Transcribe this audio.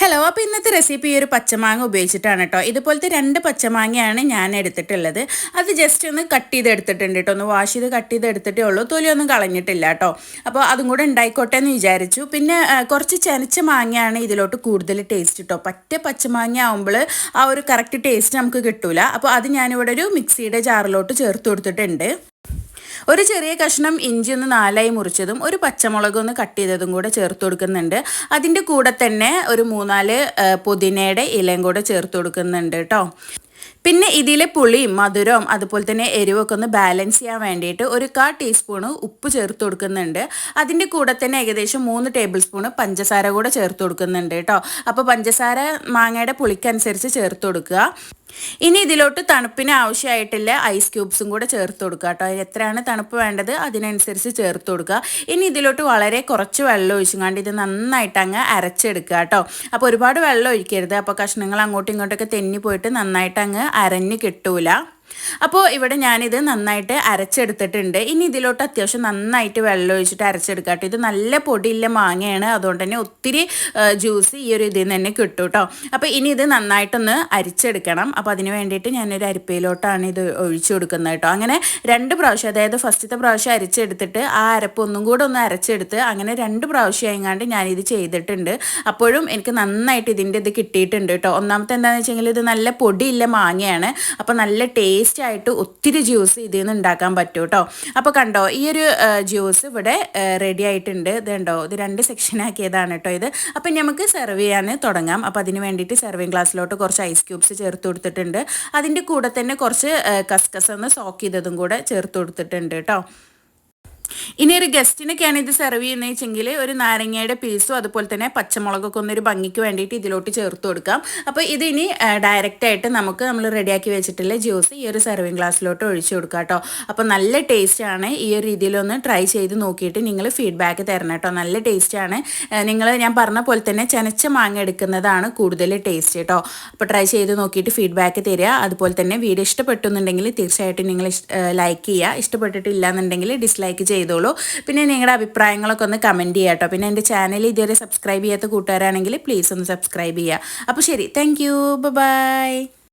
Hello അപ്പോൾ ഇന്നത്തെ recipe ഈ ഒരു പച്ചമാങ്ങ ഉപയോഗിച്ചിട്ടാണ് കേട്ടോ ഇതുപോലത്തെ രണ്ട് പച്ചമാങ്ങയാണ് ഞാൻ എടുത്തിട്ടുള്ളത്. അത് ജസ്റ്റ് ഒന്ന് കട്ട് ചെയ്ത് എടുത്തിട്ടുണ്ട് കേട്ടോ ഒന്ന് വാഷ് ചെയ്ത് കട്ട് ചെയ്ത് എടുത്തിട്ടേ ഉള്ളൂ തൊലിയൊന്നും കളഞ്ഞിട്ടില്ല കേട്ടോ അപ്പോൾ അതും കൂടെ ഉണ്ടായിക്കോട്ടെ എന്ന് വിചാരിച്ചു. പിന്നെ കുറച്ച് ചനച്ച മാങ്ങയാണ് ഇതിലോട്ട് കൂടുതൽ ടേസ്റ്റ് കേട്ടോ പറ്റ പച്ചമാങ്ങ ആകുമ്പോൾ ആ ഒരു കറക്റ്റ് ടേസ്റ്റ് നമുക്ക് കിട്ടൂല. അപ്പോൾ അത് ഞാനിവിടെ ഒരു മിക്സിയുടെ ജാറിലോട്ട് ചേർത്ത് കൊടുത്തിട്ടുണ്ട്. ഒരു ചെറിയ കഷ്ണം ഇഞ്ചി ഒന്ന് നാലായി മുറിച്ചതും ഒരു പച്ചമുളക് ഒന്ന് കട്ട് ചെയ്തതും കൂടെ ചേർത്ത് കൊടുക്കുന്നുണ്ട്. അതിന്റെ കൂടെ തന്നെ ഒരു മൂന്നാൽ പുതിനയുടെ ഇലയും കൂടെ ചേർത്ത് കൊടുക്കുന്നുണ്ട് കേട്ടോ പിന്നെ ഇതിലെ പുളിയും മധുരവും അതുപോലെ തന്നെ എരിവൊക്കെ ഒന്ന് ബാലൻസ് ചെയ്യാൻ വേണ്ടിയിട്ട് ഒരു കാ ടീസ്പൂണ് ഉപ്പ് ചേർത്ത് കൊടുക്കുന്നുണ്ട്. അതിന്റെ കൂടെ തന്നെ ഏകദേശം മൂന്ന് ടേബിൾ സ്പൂണ് പഞ്ചസാര കൂടെ ചേർത്ത് കൊടുക്കുന്നുണ്ട് കേട്ടോ. അപ്പോൾ പഞ്ചസാര മാങ്ങയുടെ പുളിക്കനുസരിച്ച് ചേർത്ത് കൊടുക്കുക. ഇനി ഇതിലോട്ട് തണുപ്പിന് ആവശ്യമായിട്ടുള്ള ഐസ് ക്യൂബ്സും കൂടെ ചേർത്ത് കൊടുക്കുക കേട്ടോ. എത്രയാണ് തണുപ്പ് വേണ്ടത് അതിനനുസരിച്ച് ചേർത്ത് കൊടുക്കുക. ഇനി ഇതിലോട്ട് വളരെ കുറച്ച് വെള്ളം ഒഴിച്ചുകൊണ്ട് ഇത് നന്നായിട്ട് അങ്ങ് അരച്ചെടുക്കുക കേട്ടോ. അപ്പോൾ ഒരുപാട് വെള്ളം ഒഴിക്കരുത്. അപ്പോൾ കഷ്ണങ്ങൾ അങ്ങോട്ടും ഇങ്ങോട്ടൊക്കെ തെന്നി പോയിട്ട് നന്നായിട്ട് അങ്ങ് അരഞ്ഞ് കിട്ടൂല. അപ്പോൾ ഇവിടെ ഞാനിത് നന്നായിട്ട് അരച്ചെടുത്തിട്ടുണ്ട്. ഇനി ഇതിലോട്ട് അത്യാവശ്യം നന്നായിട്ട് വെള്ളം ഒഴിച്ചിട്ട് അരച്ചെടുക്കാം ഇത് നല്ല പൊടിയില്ല മാങ്ങയാണ്. അതുകൊണ്ട് തന്നെ ഒത്തിരി ജ്യൂസ് ഈ ഒരു ഇതിൽ നിന്ന് തന്നെ കിട്ടും കേട്ടോ. അപ്പോൾ ഇനി ഇത് നന്നായിട്ടൊന്ന് അരിച്ചെടുക്കണം. അപ്പോൾ അതിന് വേണ്ടിയിട്ട് ഞാനൊരു അരിപ്പയിലോട്ടാണ് ഇത് ഒഴിച്ചു കൊടുക്കുന്നത് കേട്ടോ. അങ്ങനെ രണ്ട് പ്രാവശ്യം അതായത് ഫസ്റ്റത്തെ പ്രാവശ്യം അരച്ചെടുത്തിട്ട് ആ അരപ്പ് ഒന്നും കൂടെ ഒന്ന് അരച്ചെടുത്ത് അങ്ങനെ രണ്ട് പ്രാവശ്യം ആയിങ്ങാണ്ട് ഞാനിത് ചെയ്തിട്ടുണ്ട്. അപ്പോഴും എനിക്ക് നന്നായിട്ട് ഇതിന്റെ ഇത് കിട്ടിയിട്ടുണ്ട് കേട്ടോ. ഒന്നാമത്തെ എന്താണെന്ന് വെച്ചെങ്കിൽ ഇത് നല്ല പൊടിയില്ല മാങ്ങയാണ്. അപ്പോൾ നല്ല ടേസ്റ്റ് ടേസ്റ്റ് ആയിട്ട് ഒത്തിരി ജ്യൂസ് ഇതിൽ നിന്ന് ഉണ്ടാക്കാൻ പറ്റും കേട്ടോ അപ്പോൾ കണ്ടോ ഈ ഒരു ജ്യൂസ് ഇവിടെ റെഡി ആയിട്ടുണ്ട്. ഇതുണ്ടോ ഇത് രണ്ട് സെക്ഷൻ ആക്കിയതാണ് കേട്ടോ ഇത്. അപ്പം നമുക്ക് സെർവ് ചെയ്യാൻ തുടങ്ങാം. അപ്പോൾ അതിന് വേണ്ടിയിട്ട് സെർവിങ് ഗ്ലാസ്സിലോട്ട് കുറച്ച് ഐസ് ക്യൂബ്സ് ചേർത്ത് കൊടുത്തിട്ടുണ്ട്. അതിന്റെ കൂടെ തന്നെ കുറച്ച് കസ്കസ് എന്ന് സോക്ക് ചെയ്തതും കൂടെ ചേർത്ത് കൊടുത്തിട്ടുണ്ട് കേട്ടോ ഇനി ഒരു ഗസ്റ്റിനൊക്കെയാണ് ഇത് സെർവ് ചെയ്യുന്നത് വെച്ചെങ്കിൽ ഒരു നാരങ്ങയുടെ പീസും അതുപോലെ തന്നെ പച്ചമുളകൊക്കെ ഒന്നൊരു ഭംഗിക്ക് വേണ്ടിയിട്ട് ഇതിലോട്ട് ചേർത്ത് കൊടുക്കാം. അപ്പോൾ ഇതിനി ഡയറക്റ്റ് ആയിട്ട് നമുക്ക് നമ്മൾ റെഡിയാക്കി വെച്ചിട്ടുള്ള ജ്യൂസ് ഈ ഒരു സെർവിങ് ഗ്ലാസ്സിലോട്ട് ഒഴിച്ചു കൊടുക്കാം കേട്ടോ അപ്പോൾ നല്ല ടേസ്റ്റാണ് ഈ ഒരു രീതിയിലൊന്ന് ട്രൈ ചെയ്ത് നോക്കിയിട്ട് നിങ്ങൾ ഫീഡ്ബാക്ക് തരണം കേട്ടോ നല്ല ടേസ്റ്റാണ് നിങ്ങൾ ഞാൻ പറഞ്ഞ പോലെ തന്നെ ചനച്ച മാങ്ങ എടുക്കുന്നതാണ് കൂടുതൽ ടേസ്റ്റ് കേട്ടോ അപ്പോൾ ട്രൈ ചെയ്ത് നോക്കിയിട്ട് ഫീഡ്ബാക്ക് തരിക. അതുപോലെ തന്നെ വീഡിയോ ഇഷ്ടപ്പെട്ടുന്നുണ്ടെങ്കിൽ തീർച്ചയായിട്ടും നിങ്ങൾ ലൈക്ക് ചെയ്യുക. ഇഷ്ടപ്പെട്ടിട്ടില്ല എന്നുണ്ടെങ്കിൽ ഡിസ്ലൈക്ക് ചെയ്തോളൂ. പിന്നെ നിങ്ങളുടെ അഭിപ്രായങ്ങളൊക്കെ ഒന്ന് കമന്റ് ചെയ്യാട്ടോ കേട്ടോ. പിന്നെ എന്റെ ചാനൽ ഇതുവരെ സബ്സ്ക്രൈബ് ചെയ്യാത്ത കൂട്ടുകാരാണെങ്കിൽ പ്ലീസ് ഒന്ന് സബ്സ്ക്രൈബ് ചെയ്യുക. അപ്പോൾ ശരി താങ്ക് യു ബൈ